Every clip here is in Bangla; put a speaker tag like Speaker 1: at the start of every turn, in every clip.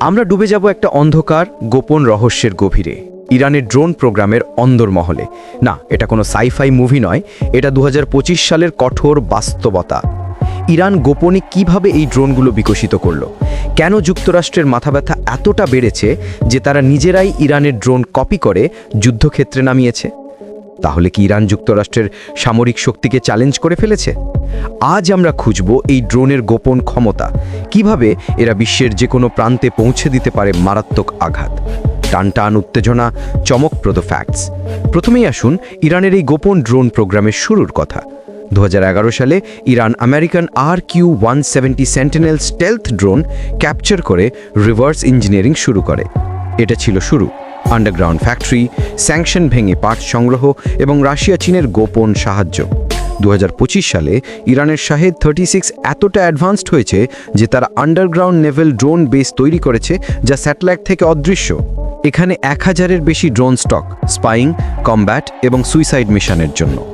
Speaker 1: আমরা ডুবে যাব একটা অন্ধকার, গোপন রহস্যের গভীরে। ইরানের ড্রোন প্রোগ্রামের অন্দরমহলে। না, এটা কোনো সাইফাই মুভি নয়, এটা দু হাজার পঁচিশ সালের কঠোর বাস্তবতা। ইরান গোপনে কীভাবে এই ড্রোনগুলো বিকশিত করল? কেন যুক্তরাষ্ট্রের মাথা ব্যথা এতটা বেড়েছে যে তারা নিজেরাই ইরানের ড্রোন কপি করে যুদ্ধক্ষেত্রে নামিয়েছে? তাহলে কি ইরান যুক্তরাষ্ট্রের সামরিক শক্তিকে চ্যালেঞ্জ করে ফেলেছে? আজ আমরা খুঁজব এই ড্রোনের গোপন ক্ষমতা। কীভাবে এরা বিশ্বের যে কোনো প্রান্তে পৌঁছে দিতে পারে মারাত্মক আঘাত? টান টান উত্তেজনা, চমকপ্রদ ফ্যাক্টস প্রথমেই আসুন ইরানের এই গোপন ড্রোন প্রোগ্রামের শুরুর কথা। দু হাজার এগারো সালে Iran American R Q one seventy Sentinel stealth drone capture করে রিভার্স ইঞ্জিনিয়ারিং শুরু করে। এটা ছিল শুরু। আন্ডারগ্রাউন্ড ফ্যাক্টরি স্যাংশন ভেঙে পার্ট সংগ্রহ এবং রাশিয়া চীনের গোপন সাহায্য। দু হাজার পঁচিশ সালে ইরানের শাহেদ থার্টি সিক্স এতটা অ্যাডভান্সড হয়েছে যে তারা আন্ডারগ্রাউন্ড নেভেল ড্রোন বেস তৈরি করেছে যা স্যাটেলাইট থেকে অদৃশ্য। এখানে এক হাজারের বেশি ড্রোন স্টক স্পাইং কমব্যাট এবং সুইসাইড মিশনের জন্য।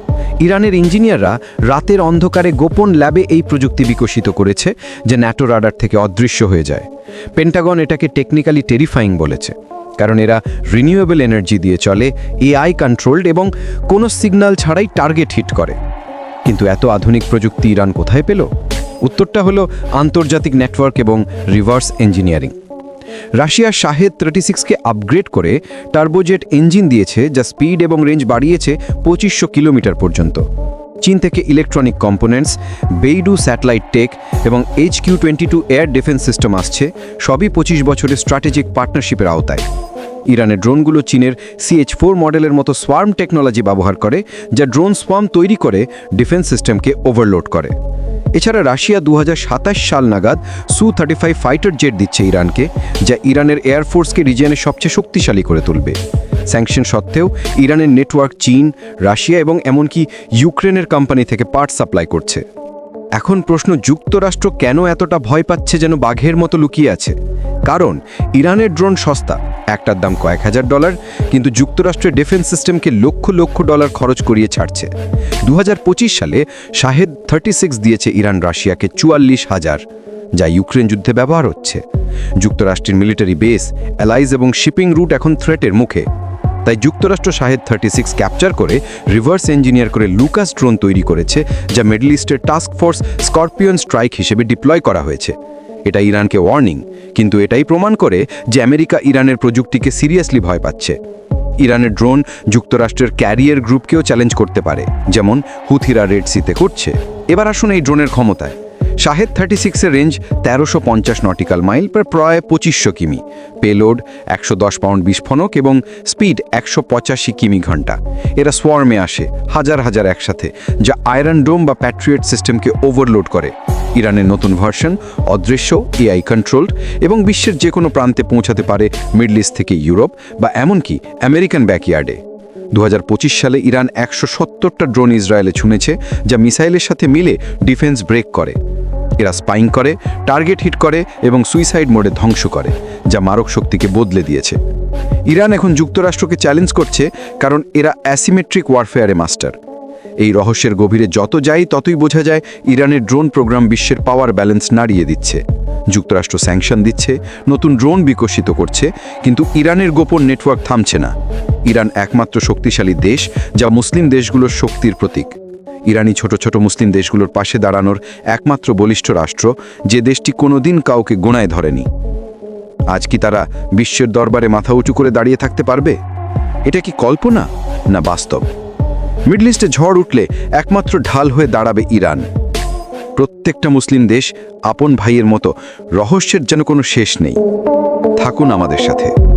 Speaker 1: ইরানের ইঞ্জিনিয়াররা রাতের অন্ধকারে গোপন ল্যাবে এই প্রযুক্তি বিকশিত করেছে যে ন্যাটো রাডার থেকে অদৃশ্য হয়ে যায়। পেন্টাগন এটাকে টেকনিক্যালি টেরিফাইং বলেছে। কারণ এরা রিনিউয়েবল এনার্জি দিয়ে চলে এআই কন্ট্রোলড এবং কোনো সিগন্যাল ছাড়াই টার্গেট হিট করে। কিন্তু এত আধুনিক প্রযুক্তি ইরান কোথায় পেল? উত্তরটা হলো আন্তর্জাতিক নেটওয়ার্ক এবং রিভার্স ইঞ্জিনিয়ারিং রাশিয়ার শাহেদ থার্টি সিক্সকে আপগ্রেড করে টার্বোজেট ইঞ্জিন দিয়েছে, যা স্পিড এবং রেঞ্জ বাড়িয়েছে পঁচিশশো কিলোমিটার পর্যন্ত। চীন থেকে electronic components BeiDou satellite tech এবং H Q twenty two air defence system আসছে, সবই পঁচিশ বছরের স্ট্র্যাটেজিক পার্টনারশিপের আওতায়। ইরানের ড্রোনগুলো চীনের সিএইচ ফোর মডেলের মতো সোয়ার্ম টেকনোলজি ব্যবহার করে, যা ড্রোন সোয়ার্ম তৈরি করে ডিফেন্স সিস্টেমকে ওভারলোড করে। এছাড়া রাশিয়া দু হাজার সাতাশ সাল নাগাদ সু থার্টি ফাইভ ফাইটার জেট দিচ্ছে ইরানকে, যা ইরানের এয়ারফোর্সকে রিজিয়নের সবচেয়ে শক্তিশালী করে তুলবে। স্যাংশন সত্ত্বেও ইরানের নেটওয়ার্ক চীন, রাশিয়া এবং এমনকি ইউক্রেনের কোম্পানি থেকে পার্ট সাপ্লাই করছে। এখন প্রশ্ন, যুক্তরাষ্ট্র কেন এতটা ভয় পাচ্ছে যেন বাঘের মতো লুকিয়ে আছে? কারণ, ইরানের ড্রোন সস্তা, একটার দাম কয়েক হাজার ডলার, কিন্তু যুক্তরাষ্ট্রের ডিফেন্স সিস্টেমকে লক্ষ লক্ষ ডলার খরচ করিয়ে ছাড়ছে। দু হাজার পঁচিশ সালে শাহেদ থার্টি সিক্স দিয়েছে ইরান রাশিয়াকে চুয়াল্লিশ হাজার, যা ইউক্রেন যুদ্ধে ব্যবহার হচ্ছে। যুক্তরাষ্ট্রের মিলিটারি বেস, অ্যালাইজ এবং শিপিং রুট এখন থ্রেটের মুখে। তাই যুক্তরাষ্ট্র শাহেদ থার্টি সিক্স ক্যাপচার করে রিভার্স ইঞ্জিনিয়ার করে লুকাস ড্রোন তৈরি করেছে, যা মিডল ইস্টের টাস্ক ফোর্স স্করপিয়ন স্ট্রাইক হিসেবে ডিপ্লয় করা হয়েছে। এটা ইরানকে ওয়ার্নিং কিন্তু এটাই প্রমাণ করে যে আমেরিকা ইরানের প্রযুক্তিকে সিরিয়াসলি ভয় পাচ্ছে। ইরানের ড্রোন যুক্তরাষ্ট্রের ক্যারিয়ার গ্রুপকেও চ্যালেঞ্জ করতে পারে, যেমন হুথিরা রেড সিতে করছে। এবার আসুন এই ড্রোনের ক্ষমতায়। শাহেদ থার্টি সিক্সের রেঞ্জ তেরোশো পঞ্চাশ নটিক্যাল মাইল প্রায় প্রায় পঁচিশশো কিমি। পেলোড একশো দশ পাউন্ড বিস্ফোনক এবং স্পিড একশো পঁচাশি কিমি ঘণ্টা। এরা সোয়ার্মে আসে, হাজার হাজার একসাথে, যা আয়রন ডোম বা প্যাট্রিয়েট সিস্টেমকে ওভারলোড করে। ইরানের নতুন ভার্সন অদৃশ্য এআই কন্ট্রোলড এবং বিশ্বের যে কোনো প্রান্তে পৌঁছাতে পারে মিডল ইস্ট থেকে ইউরোপ বা এমনকি আমেরিকান ব্যাকইয়ার্ডে দু হাজার পঁচিশ সালে ইরান একশো সত্তরটা ড্রোন ইসরায়েলে ছুঁনেছে যা মিসাইলের সাথে মিলে ডিফেন্স ব্রেক করে। এরা স্পাইং করে টার্গেট হিট করে এবং সুইসাইড মোডে ধ্বংস করে, যা মারক শক্তিকে বদলে দিয়েছে। ইরান এখন যুক্তরাষ্ট্রকে চ্যালেঞ্জ করছে কারণ এরা অ্যাসিমেট্রিক ওয়ারফেয়ারে মাস্টার এই রহস্যের গভীরে যত যাই, ততই বোঝা যায় ইরানের ড্রোন প্রোগ্রাম বিশ্বের পাওয়ার ব্যালেন্স নাড়িয়ে দিচ্ছে। যুক্তরাষ্ট্র স্যাংশন দিচ্ছে, নতুন ড্রোন বিকশিত করছে, কিন্তু ইরানের গোপন নেটওয়ার্ক থামছে না। ইরান একমাত্র শক্তিশালী দেশ যা মুসলিম দেশগুলোর শক্তির প্রতীক। ইরানি ছোট ছোট মুসলিম দেশগুলোর পাশে দাঁড়ানোর একমাত্র বলিষ্ঠ রাষ্ট্র, যে দেশটি কোনোদিন কাউকে গোনায় ধরেনি। আজ কি তারা বিশ্বের দরবারে মাথা উঁচু করে দাঁড়িয়ে থাকতে পারবে? এটা কি কল্পনা, না বাস্তব? মিডল ইস্টে ঝড় উঠলে একমাত্র ঢাল হয়ে দাঁড়াবে ইরান। প্রত্যেকটা মুসলিম দেশ আপন ভাইয়ের মতো, রহস্যের যেন কোনো শেষ নেই। থাকুন আমাদের সাথে।